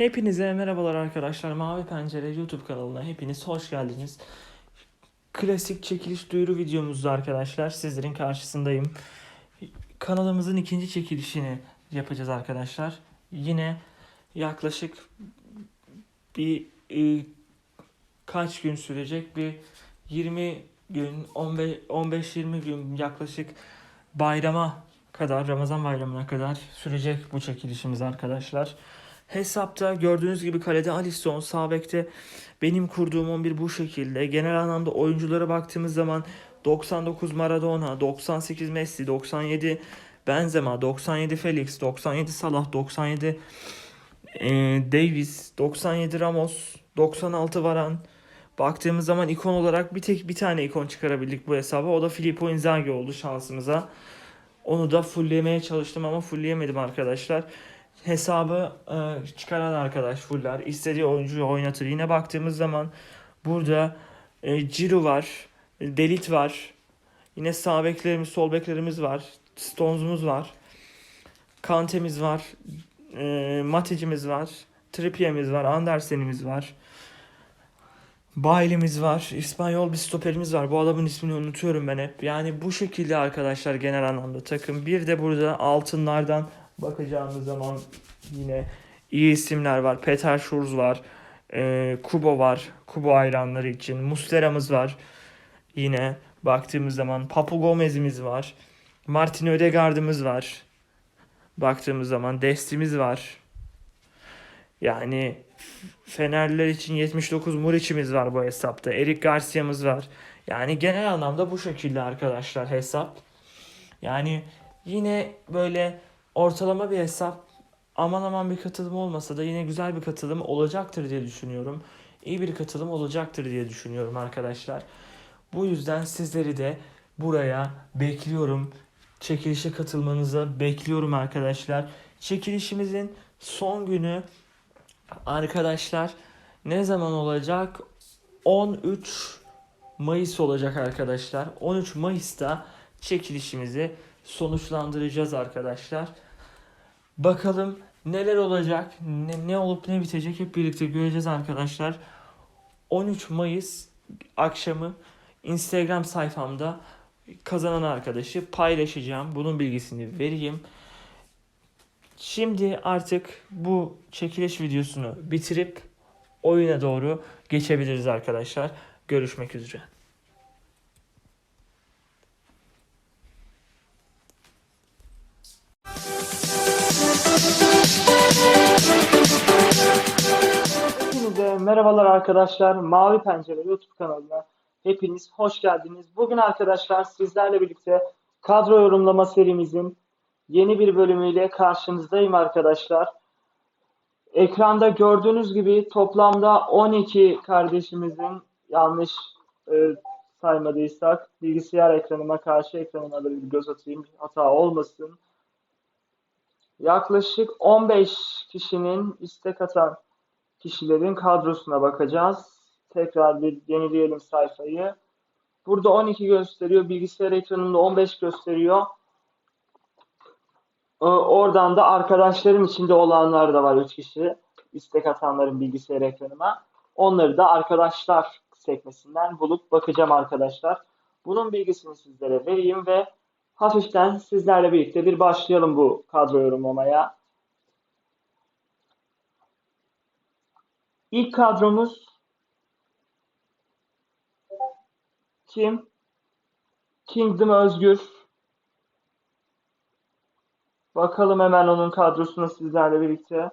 Hepinize merhabalar arkadaşlar. Mavi Pencere YouTube kanalına hepiniz hoş geldiniz. Klasik çekiliş duyuru videomuzda arkadaşlar sizlerin karşısındayım. Kanalımızın ikinci çekilişini yapacağız arkadaşlar. Yine yaklaşık bir e, kaç gün sürecek bir 20 gün 15 15-20 gün yaklaşık bayrama kadar Ramazan bayramına kadar sürecek bu çekilişimiz arkadaşlar. Hesapta gördüğünüz gibi kalede Alisson, sağ benim kurduğum 11 bu şekilde. Genel anlamda oyunculara baktığımız zaman 99 Maradona, 98 Messi, 97 Benzema, 97 Felix, 97 Salah, 97 e, Davis, 97 Ramos, 96 Varan. Baktığımız zaman ikon olarak bir tek bir tane ikon çıkarabildik bu hesaba. O da Filippo Inzaghi oldu şansımıza. Onu da fulllemeye çalıştım ama fullleyemedim arkadaşlar hesabı e, çıkaran arkadaş fuller. istediği oyuncuyu oynatır. Yine baktığımız zaman burada e, Ciro var, Delit var. Yine sağ beklerimiz, sol beklerimiz var. Stones'umuz var. Kante'miz var. E, Matec'imiz var. Trippier'imiz var. Andersen'imiz var. Bailey'miz var. İspanyol bir stoperimiz var. Bu adamın ismini unutuyorum ben hep. Yani bu şekilde arkadaşlar genel anlamda takım. Bir de burada altınlardan bakacağımız zaman yine iyi isimler var. Peter Schurz var. E, Kubo var. Kubo hayranları için. Muslera'mız var. Yine baktığımız zaman Papu Gomez'imiz var. Martin Ödegaard'ımız var. Baktığımız zaman Desti'miz var. Yani Fenerliler için 79 Muriç'imiz var bu hesapta. Eric Garcia'mız var. Yani genel anlamda bu şekilde arkadaşlar hesap. Yani yine böyle ortalama bir hesap aman aman bir katılım olmasa da yine güzel bir katılım olacaktır diye düşünüyorum. İyi bir katılım olacaktır diye düşünüyorum arkadaşlar. Bu yüzden sizleri de buraya bekliyorum. Çekilişe katılmanızı bekliyorum arkadaşlar. Çekilişimizin son günü arkadaşlar ne zaman olacak? 13 Mayıs olacak arkadaşlar. 13 Mayıs'ta çekilişimizi sonuçlandıracağız arkadaşlar. Bakalım neler olacak, ne, ne olup ne bitecek hep birlikte göreceğiz arkadaşlar. 13 Mayıs akşamı Instagram sayfamda kazanan arkadaşı paylaşacağım. Bunun bilgisini vereyim. Şimdi artık bu çekiliş videosunu bitirip oyuna doğru geçebiliriz arkadaşlar. Görüşmek üzere. Merhabalar arkadaşlar. Mavi Pencere YouTube kanalına hepiniz hoş geldiniz. Bugün arkadaşlar sizlerle birlikte kadro yorumlama serimizin yeni bir bölümüyle karşınızdayım arkadaşlar. Ekranda gördüğünüz gibi toplamda 12 kardeşimizin yanlış e, saymadıysak bilgisayar ekranıma karşı ekranıma da bir göz atayım hata olmasın. Yaklaşık 15 kişinin istek atan kişilerin kadrosuna bakacağız. Tekrar bir yenileyelim sayfayı. Burada 12 gösteriyor. Bilgisayar ekranında 15 gösteriyor. Ee, Oradan da arkadaşlarım içinde olanlar da var 3 kişi. istek atanların bilgisayar ekranıma. Onları da arkadaşlar sekmesinden bulup bakacağım arkadaşlar. Bunun bilgisini sizlere vereyim ve hafiften sizlerle birlikte bir başlayalım bu kadro yorumlamaya. İlk kadromuz kim? Kingdom Özgür. Bakalım hemen onun kadrosuna sizlerle birlikte.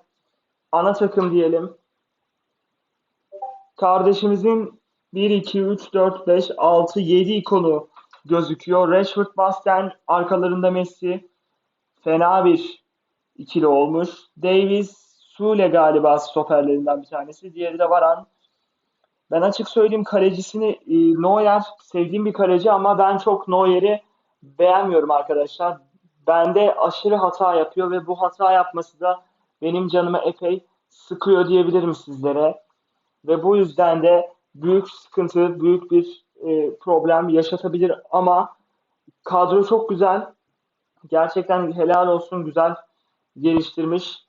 Ana takım diyelim. Kardeşimizin 1, 2, 3, 4, 5, 6, 7 ikonu gözüküyor. Rashford, Basten, arkalarında Messi. Fena bir ikili olmuş. Davis, Sule galiba stoperlerinden bir tanesi. Diğeri de Varan. Ben açık söyleyeyim kalecisini e, Neuer sevdiğim bir kaleci ama ben çok Neuer'i beğenmiyorum arkadaşlar. Bende aşırı hata yapıyor ve bu hata yapması da benim canımı epey sıkıyor diyebilirim sizlere. Ve bu yüzden de büyük sıkıntı, büyük bir e, problem yaşatabilir ama kadro çok güzel. Gerçekten helal olsun güzel geliştirmiş.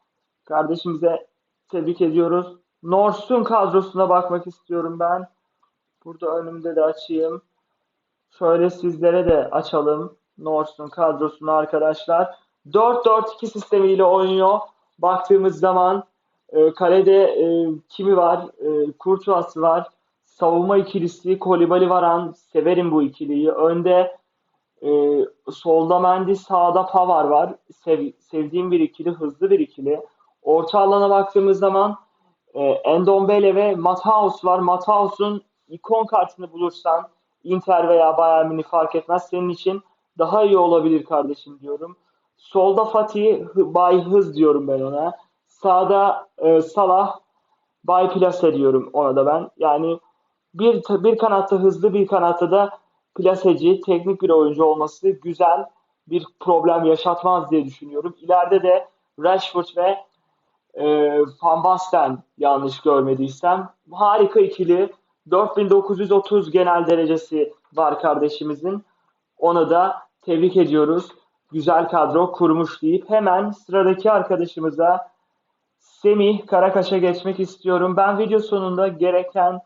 Kardeşimize Tebrik ediyoruz. North'un kadrosuna bakmak istiyorum ben. Burada önümde de açayım. Şöyle sizlere de açalım. North'un kadrosunu arkadaşlar. 4-4-2 sistemiyle oynuyor. Baktığımız zaman e, kalede e, kimi var? E, Kurtuas var. Savunma ikilisi Kolibali Varan. Severim bu ikiliyi. Önde e, solda Mendy, sağda Pavar var. Sev, sevdiğim bir ikili, hızlı bir ikili. Orta alana baktığımız zaman e, Endombele ve Matthaus var. Matthaus'un ikon kartını bulursan Inter veya Bayern Münih fark etmez. Senin için daha iyi olabilir kardeşim diyorum. Solda Fatih, Bay Hız diyorum ben ona. Sağda e, Salah, Bay Plase diyorum ona da ben. Yani bir, bir kanatta hızlı bir kanatta da plaseci, teknik bir oyuncu olması güzel bir problem yaşatmaz diye düşünüyorum. İleride de Rashford ve e, Van Basten yanlış görmediysem harika ikili 4930 genel derecesi var kardeşimizin. Ona da tebrik ediyoruz. Güzel kadro kurmuş deyip hemen sıradaki arkadaşımıza Semih Karakaş'a geçmek istiyorum. Ben video sonunda gereken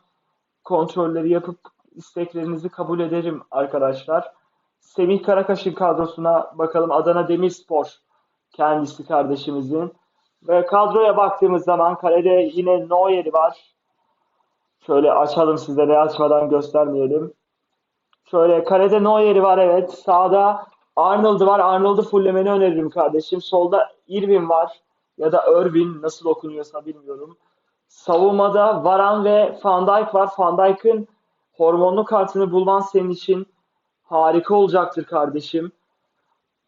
kontrolleri yapıp isteklerinizi kabul ederim arkadaşlar. Semih Karakaş'ın kadrosuna bakalım. Adana Demirspor kendisi kardeşimizin. Ve kadroya baktığımız zaman kalede yine Neuer'i var. Şöyle açalım sizlere açmadan göstermeyelim. Şöyle kalede Neuer'i var evet. Sağda Arnold'u var. Arnold'u fullemeni öneririm kardeşim. Solda Irvin var. Ya da Irvin nasıl okunuyorsa bilmiyorum. Savunmada Varan ve Van Dijk var. Van Dijk'ın hormonlu kartını bulman senin için harika olacaktır kardeşim.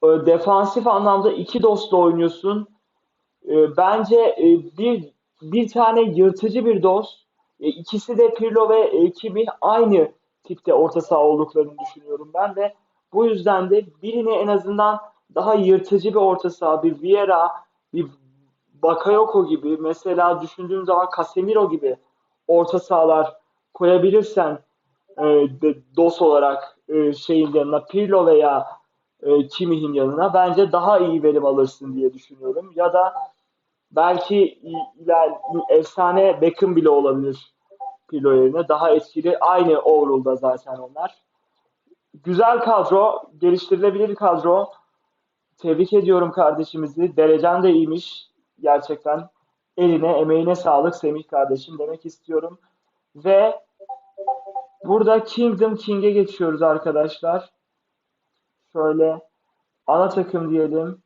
Defansif anlamda iki dostla oynuyorsun. Bence bir bir tane yırtıcı bir dost. İkisi de Pirlo ve Kimi aynı tipte orta saha olduklarını düşünüyorum ben de. Bu yüzden de birini en azından daha yırtıcı bir orta saha, bir Vieira, bir Bakayoko gibi mesela düşündüğüm zaman Casemiro gibi orta sahalar koyabilirsen e, de, DOS olarak e, şeyin yanına Pirlo veya e, Kimich'in yanına bence daha iyi verim alırsın diye düşünüyorum. Ya da belki iler, efsane Beckham bile olabilir Pirlo yerine. Daha etkili. Aynı overall'da zaten onlar. Güzel kadro. Geliştirilebilir kadro. Tebrik ediyorum kardeşimizi. Derecen de iyiymiş. Gerçekten. Eline, emeğine sağlık Semih kardeşim demek istiyorum. Ve Burada Kingdom King'e geçiyoruz arkadaşlar. Şöyle ana takım diyelim.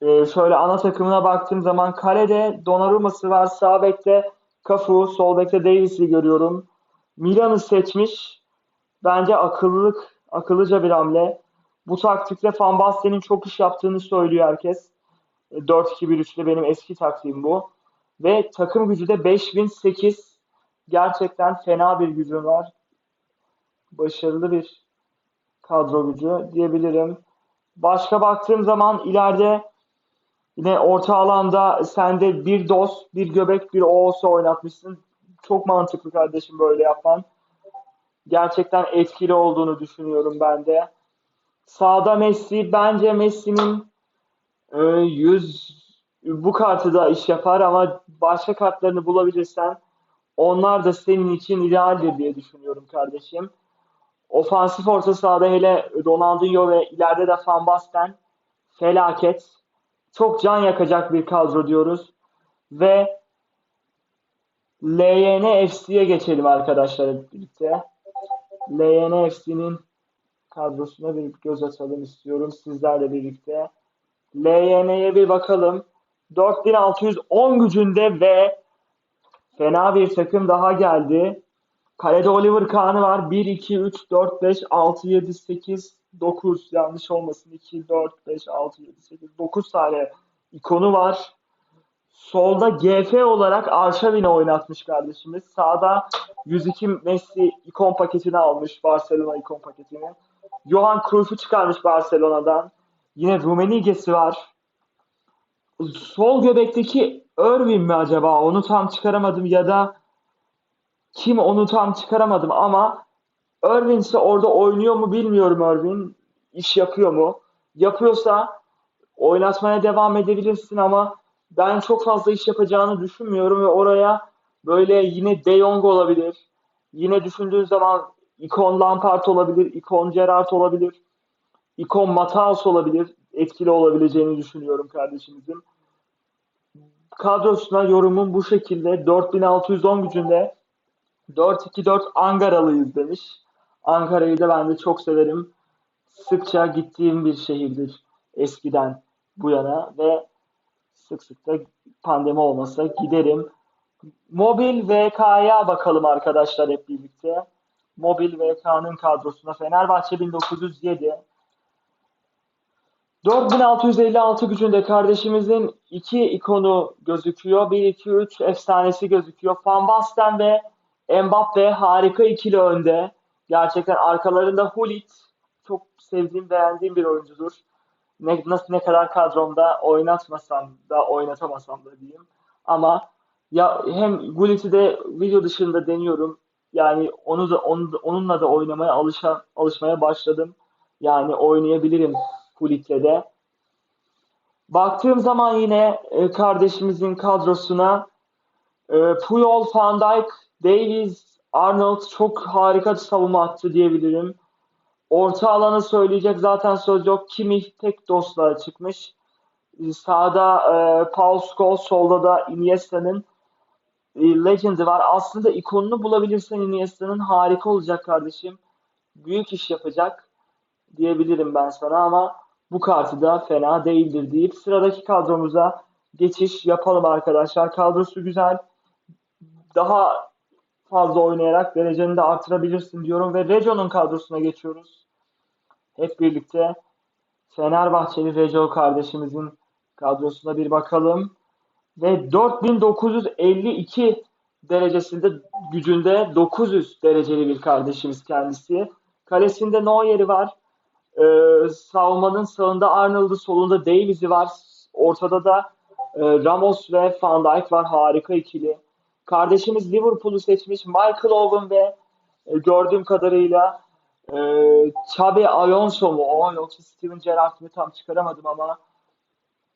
Ee, şöyle ana takımına baktığım zaman kalede Donnarumma'sı var. Sağ bekte Cafu, sol bekte Davis'i görüyorum. Milan'ı seçmiş. Bence akıllılık, akıllıca bir hamle. Bu taktikle Van Basten'in çok iş yaptığını söylüyor herkes. 4-2-1-3'te benim eski taktiğim bu. Ve takım gücü de 5008 gerçekten fena bir gücü var. Başarılı bir kadro gücü diyebilirim. Başka baktığım zaman ileride yine orta alanda sende bir dos, bir göbek, bir Oğuz'u oynatmışsın. Çok mantıklı kardeşim böyle yapman. Gerçekten etkili olduğunu düşünüyorum ben de. Sağda Messi. Bence Messi'nin e, 100 bu kartı da iş yapar ama başka kartlarını bulabilirsen onlar da senin için idealdir diye düşünüyorum kardeşim. Ofansif orta sahada hele Ronaldinho ve ileride de Van Basten felaket. Çok can yakacak bir kadro diyoruz. Ve LYN FC'ye geçelim arkadaşlar birlikte. LYN FC'nin kadrosuna bir göz atalım istiyorum sizlerle birlikte. LYN'ye bir bakalım. 4610 gücünde ve Fena bir takım daha geldi. Kalede Oliver Kahn'ı var. 1, 2, 3, 4, 5, 6, 7, 8, 9 yanlış olmasın. 2, 4, 5, 6, 7, 8, 9 tane ikonu var. Solda GF olarak Arşavin'i oynatmış kardeşimiz. Sağda 102 Messi ikon paketini almış. Barcelona ikon paketini. Johan Cruyff'u çıkarmış Barcelona'dan. Yine Rummenigge'si var. Sol göbekteki Irvin mi acaba? Onu tam çıkaramadım ya da kim onu tam çıkaramadım ama Irvin ise orada oynuyor mu bilmiyorum Irvin. İş yapıyor mu? Yapıyorsa oynatmaya devam edebilirsin ama ben çok fazla iş yapacağını düşünmüyorum ve oraya böyle yine De Jong olabilir. Yine düşündüğün zaman ikon Lampard olabilir, ikon Gerrard olabilir, ikon Mataus olabilir. Etkili olabileceğini düşünüyorum kardeşimizin. Kadrosuna yorumum bu şekilde. 4610 gücünde 4-2-4 Ankaralıyız demiş. Ankara'yı da ben de çok severim. Sıkça gittiğim bir şehirdir eskiden bu yana ve sık sık da pandemi olmasa giderim. Mobil VK'ya bakalım arkadaşlar hep birlikte. Mobil VK'nın kadrosuna Fenerbahçe 1907. 4656 gücünde kardeşimizin iki ikonu gözüküyor. 1-2-3 efsanesi gözüküyor. Van Basten ve Mbappe harika ikili önde. Gerçekten arkalarında Hulit çok sevdiğim, beğendiğim bir oyuncudur. Ne, nasıl ne kadar kadromda oynatmasam da oynatamasam da diyeyim. Ama ya hem Gullit'i de video dışında deniyorum. Yani onu da onu onunla da oynamaya alışa, alışmaya başladım. Yani oynayabilirim Gullit'le de. Baktığım zaman yine e, kardeşimizin kadrosuna e, Puyol, Van Dijk, Davies, Arnold çok harika savunma attı diyebilirim. Orta alanı söyleyecek zaten söz yok. Kimmich tek dostluğa çıkmış. Sağda e, Paul Scholes, solda da Iniesta'nın e, Legend'i var. Aslında ikonunu bulabilirsen Iniesta'nın harika olacak kardeşim. Büyük iş yapacak diyebilirim ben sana ama bu kartı da fena değildir deyip sıradaki kadromuza geçiş yapalım arkadaşlar. Kadrosu güzel. Daha fazla oynayarak dereceni de artırabilirsin diyorum ve Rejo'nun kadrosuna geçiyoruz. Hep birlikte Fenerbahçeli Rejo kardeşimizin kadrosuna bir bakalım. Ve 4952 derecesinde gücünde 900 dereceli bir kardeşimiz kendisi. Kalesinde Neuer'i var. Ee, savunmanın sağında Arnold'u, solunda Davies'i var. Ortada da e, Ramos ve Van Dijk var. Harika ikili. Kardeşimiz Liverpool'u seçmiş. Michael Owen ve e, gördüğüm kadarıyla e, Xabi Alonso mu o yoksa Steven Gerrard mı tam çıkaramadım ama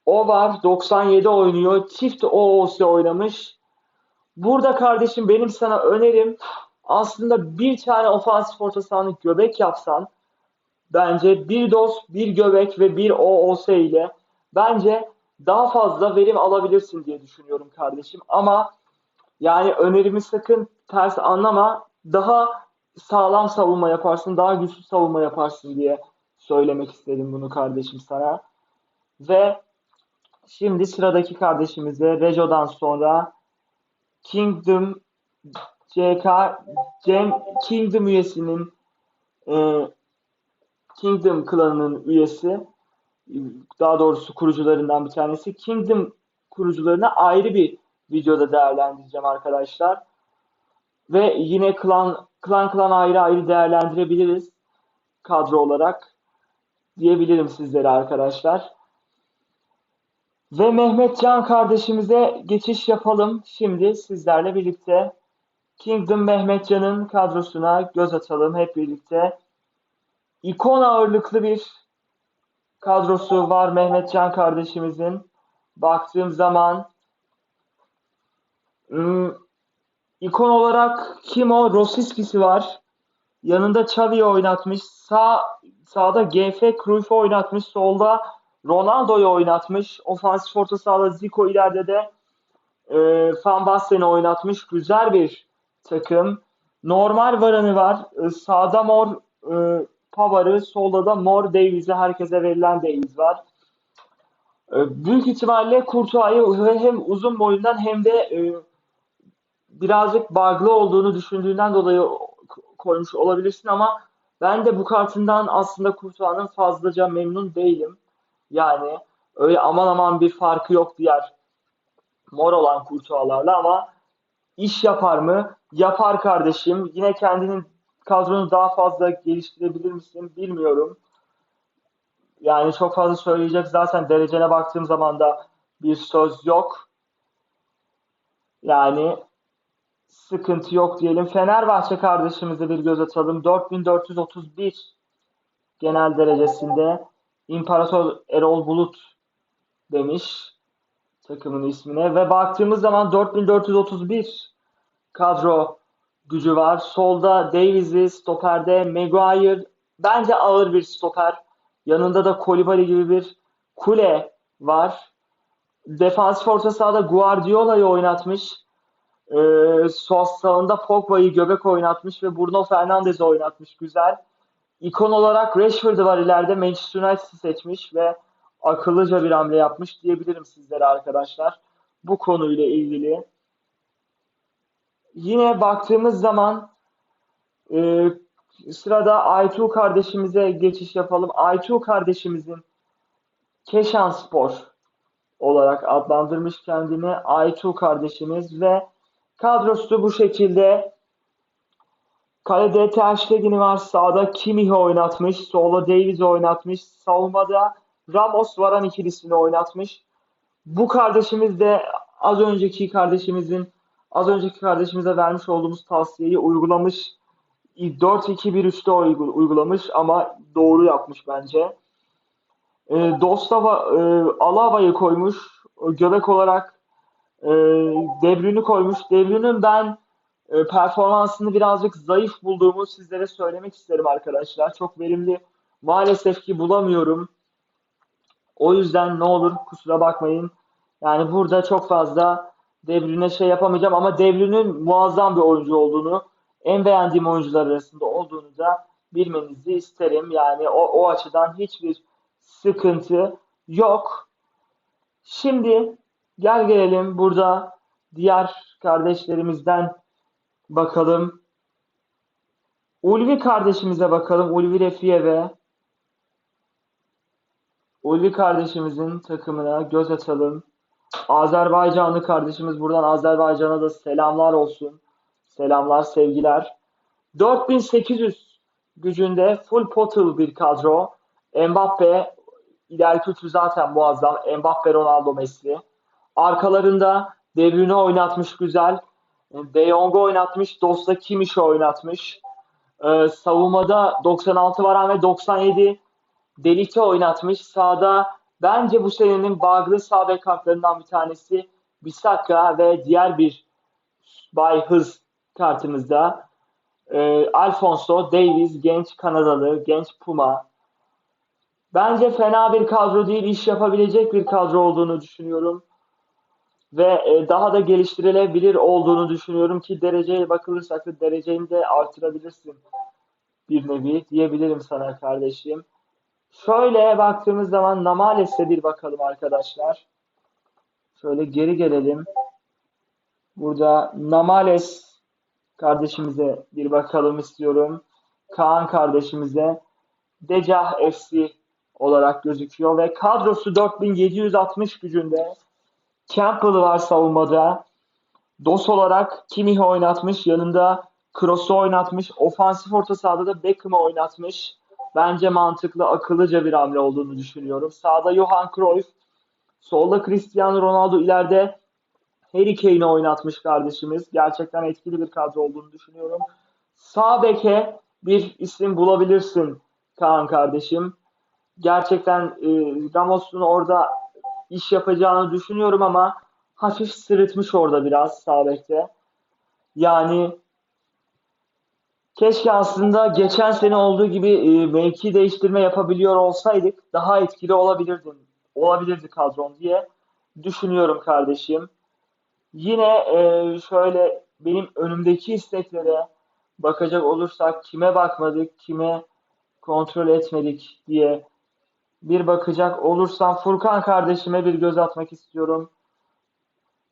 o var. 97 oynuyor. Çift OOS oynamış. Burada kardeşim benim sana önerim aslında bir tane ofansif orta sahanlık göbek yapsan bence bir dos, bir göbek ve bir OOS ile bence daha fazla verim alabilirsin diye düşünüyorum kardeşim. Ama yani önerimi sakın ters anlama. Daha sağlam savunma yaparsın, daha güçlü savunma yaparsın diye söylemek istedim bunu kardeşim sana. Ve şimdi sıradaki kardeşimize Rejo'dan sonra Kingdom CK Cem Kingdom üyesinin e, Kingdom klanının üyesi daha doğrusu kurucularından bir tanesi. Kingdom kurucularına ayrı bir videoda değerlendireceğim arkadaşlar. Ve yine klan klan klan ayrı ayrı değerlendirebiliriz kadro olarak diyebilirim sizlere arkadaşlar. Ve Mehmet Can kardeşimize geçiş yapalım. Şimdi sizlerle birlikte Kingdom Mehmet Can'ın kadrosuna göz atalım hep birlikte. İkon ağırlıklı bir kadrosu var Mehmet Can kardeşimizin. Baktığım zaman hmm, ikon olarak kim o? Rosiskisi var. Yanında Xavi'yi oynatmış. Sağ sağda GF Cruyff'u oynatmış. Solda Ronaldo'yu oynatmış. Ofansif orta sahada Zico ileride de e, Van Basten'i oynatmış. Güzel bir takım. Normal Varane var. E, sağda Mor e, Pavar'ı, solda da Mor Davies'i herkese verilen Davies var. E, büyük ihtimalle Courtois'ı hem uzun boyundan hem de e, birazcık bug'lı olduğunu düşündüğünden dolayı koymuş olabilirsin ama ben de bu kartından aslında Courtois'ın fazlaca memnun değilim. Yani öyle aman aman bir farkı yok diğer mor olan Courtois'larla ama iş yapar mı? Yapar kardeşim. Yine kendinin kadronu daha fazla geliştirebilir misin? Bilmiyorum. Yani çok fazla söyleyecek zaten derecene baktığım zaman da bir söz yok. Yani sıkıntı yok diyelim. Fenerbahçe kardeşimize bir göz atalım. 4431 genel derecesinde İmparator Erol Bulut demiş. takımın ismine ve baktığımız zaman 4431 kadro gücü var. Solda Davies'i, stoperde Maguire. Bence ağır bir stoper. Yanında da Kolibali gibi bir kule var. Defansif orta sahada Guardiola'yı oynatmış. Ee, sol sağında Pogba'yı göbek oynatmış ve Bruno Fernandes'i oynatmış. Güzel. İkon olarak Rashford'u var ileride. Manchester United'ı seçmiş ve akıllıca bir hamle yapmış diyebilirim sizlere arkadaşlar. Bu konuyla ilgili. Yine baktığımız zaman e, sırada Aytu kardeşimize geçiş yapalım. Aytu kardeşimizin Keşan Spor olarak adlandırmış kendini Aytu kardeşimiz ve kadrosu bu şekilde. Kalede Ter Stegen'i var. Sağda Kimmich'i oynatmış. Solda Davies'i oynatmış. Savunmada Ramos Varane ikilisini oynatmış. Bu kardeşimiz de az önceki kardeşimizin az önceki kardeşimize vermiş olduğumuz tavsiyeyi uygulamış. 4-2-1-3'te uygulamış ama doğru yapmış bence. E, Dostava, e, Alava'yı koymuş. Göbek olarak e, De Bruyne'i koymuş. De Bruyne'nin ben e, performansını birazcık zayıf bulduğumu sizlere söylemek isterim arkadaşlar. Çok verimli maalesef ki bulamıyorum. O yüzden ne olur kusura bakmayın. Yani burada çok fazla De Bruyne şey yapamayacağım ama De Bruyne'nin muazzam bir oyuncu olduğunu, en beğendiğim oyuncular arasında olduğunu da bilmenizi isterim. Yani o, o açıdan hiçbir sıkıntı yok. Şimdi gel gelelim burada diğer kardeşlerimizden bakalım. Ulvi kardeşimize bakalım. Ulvi Refiyev'e. Ulvi kardeşimizin takımına göz atalım. Azerbaycanlı kardeşimiz buradan Azerbaycan'a da selamlar olsun. Selamlar, sevgiler. 4800 gücünde full pottle bir kadro. Mbappe ileriki üçlü zaten muazzam. Mbappe, Ronaldo, Messi. Arkalarında De Bruyne oynatmış güzel. De Jong'u oynatmış. Dosta Kimmich'i oynatmış. Ee, savunmada 96 varan ve 97 Delik'i oynatmış. Sağda bence bu senenin bağlı sağ bek kartlarından bir tanesi Bisaka ve diğer bir bay hız kartımızda e, Alfonso Davies genç Kanadalı, genç Puma. Bence fena bir kadro değil, iş yapabilecek bir kadro olduğunu düşünüyorum. Ve e, daha da geliştirilebilir olduğunu düşünüyorum ki dereceye bakılırsak da dereceni de artırabilirsin bir nevi diyebilirim sana kardeşim. Şöyle baktığımız zaman Namales'e bir bakalım arkadaşlar. Şöyle geri gelelim. Burada Namales kardeşimize bir bakalım istiyorum. Kaan kardeşimize Decah FC olarak gözüküyor ve kadrosu 4760 gücünde. Campbell'ı var savunmada. Dos olarak Kimmih'i oynatmış. Yanında Kroos'u oynatmış. Ofansif orta sahada da Beckham'ı oynatmış. Bence mantıklı, akıllıca bir hamle olduğunu düşünüyorum. Sağda Johan Cruyff. Solda Cristiano Ronaldo. ileride Harry Kane'i oynatmış kardeşimiz. Gerçekten etkili bir kadro olduğunu düşünüyorum. Sağ beke bir isim bulabilirsin Kaan kardeşim. Gerçekten e, Ramos'un orada iş yapacağını düşünüyorum ama hafif sırıtmış orada biraz sağ bekte. Yani keşke aslında geçen sene olduğu gibi e, mevki değiştirme yapabiliyor olsaydık daha etkili olabilirdin, olabilirdi kadron diye düşünüyorum kardeşim. Yine e, şöyle benim önümdeki isteklere bakacak olursak kime bakmadık, kime kontrol etmedik diye bir bakacak olursam Furkan kardeşime bir göz atmak istiyorum.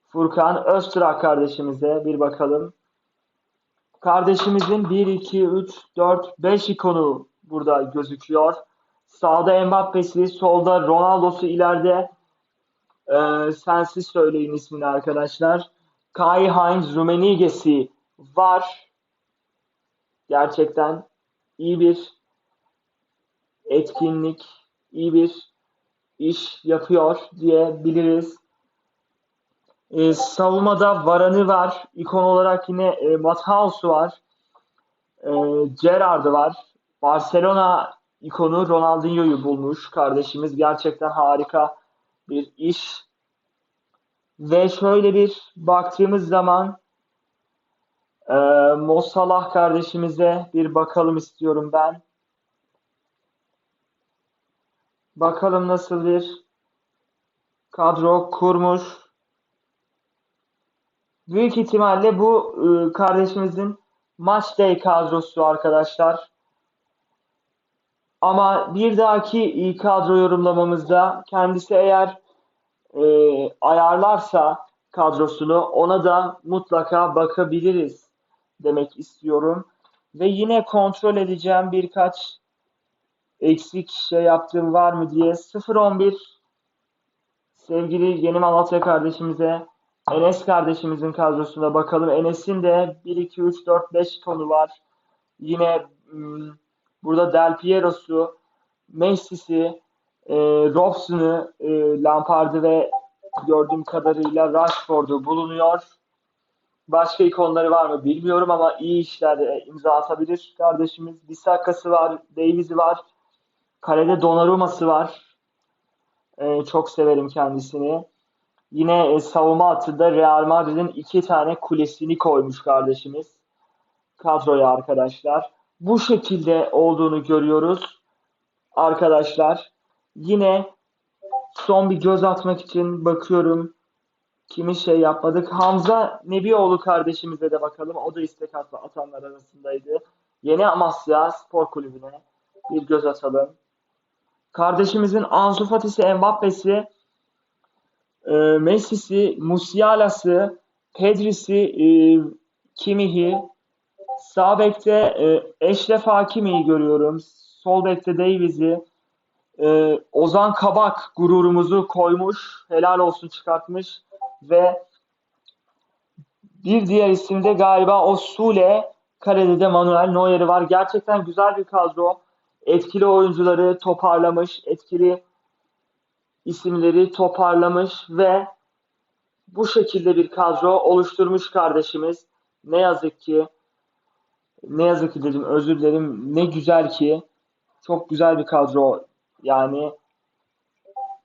Furkan Öztürk kardeşimize bir bakalım. Kardeşimizin 1, 2, 3, 4, 5 ikonu burada gözüküyor. Sağda Mbappe'si, solda Ronaldo'su ileride ee, sensiz söyleyin ismini arkadaşlar. Kai Heinz Rummenigge'si var. Gerçekten iyi bir etkinlik, iyi bir iş yapıyor diyebiliriz. Ee, savunmada Varane var. İkon olarak yine e, Matthaus'u var. E, Gerrard'ı var. Barcelona ikonu Ronaldinho'yu bulmuş kardeşimiz. Gerçekten harika bir iş. Ve şöyle bir baktığımız zaman e, Mo Salah kardeşimize bir bakalım istiyorum ben. Bakalım nasıl bir kadro kurmuş. Büyük ihtimalle bu e, kardeşimizin Match Day kadrosu arkadaşlar. Ama bir dahaki iyi kadro yorumlamamızda kendisi eğer e, ayarlarsa kadrosunu ona da mutlaka bakabiliriz demek istiyorum. Ve yine kontrol edeceğim birkaç eksik şey yaptığım var mı diye. 0-11 sevgili Yeni Malatya kardeşimize Enes kardeşimizin kadrosuna bakalım. Enes'in de 1, 2, 3, 4, 5 konu var. Yine hmm, burada Del Piero'su, Messi'si, e, Robson'u, e, Lampard'ı ve gördüğüm kadarıyla Rashford'u bulunuyor. Başka ikonları var mı bilmiyorum ama iyi işler imza atabilir kardeşimiz. Bissaka'sı var, Davies'i var. Kalede Donnarumma'sı var. E, çok severim kendisini. Yine e, savunma hattında Real Madrid'in iki tane kulesini koymuş kardeşimiz. Kadroya arkadaşlar. Bu şekilde olduğunu görüyoruz. Arkadaşlar yine son bir göz atmak için bakıyorum. Kimi şey yapmadık. Hamza Nebioğlu kardeşimize de bakalım. O da istek at- atanlar arasındaydı. Yeni Amasya Spor Kulübü'ne bir göz atalım. Kardeşimizin Ansu Fati'si, Mbappe'si, e, Messi'si, Musiala'sı, Pedri'si, e, Kimihi, sağ bekte e, Eşref Hakimi'yi görüyorum. Sol bekte Davies'i, e, Ozan Kabak gururumuzu koymuş, helal olsun çıkartmış ve bir diğer isim de galiba Osule, kalede de Manuel Neuer'i var. Gerçekten güzel bir kadro. Etkili oyuncuları toparlamış, etkili isimleri toparlamış ve bu şekilde bir kadro oluşturmuş kardeşimiz. Ne yazık ki ne yazık ki dedim özür dilerim. Ne güzel ki çok güzel bir kadro yani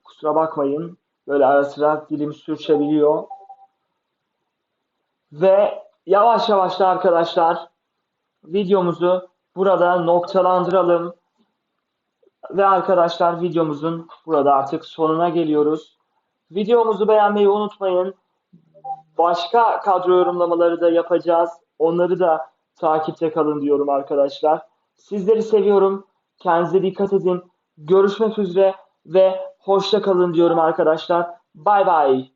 kusura bakmayın. Böyle ara sıra dilim sürçebiliyor. Ve yavaş yavaş da arkadaşlar videomuzu burada noktalandıralım. Ve arkadaşlar videomuzun burada artık sonuna geliyoruz. Videomuzu beğenmeyi unutmayın. Başka kadro yorumlamaları da yapacağız. Onları da takipte kalın diyorum arkadaşlar. Sizleri seviyorum. Kendinize dikkat edin. Görüşmek üzere ve hoşça kalın diyorum arkadaşlar. Bay bay.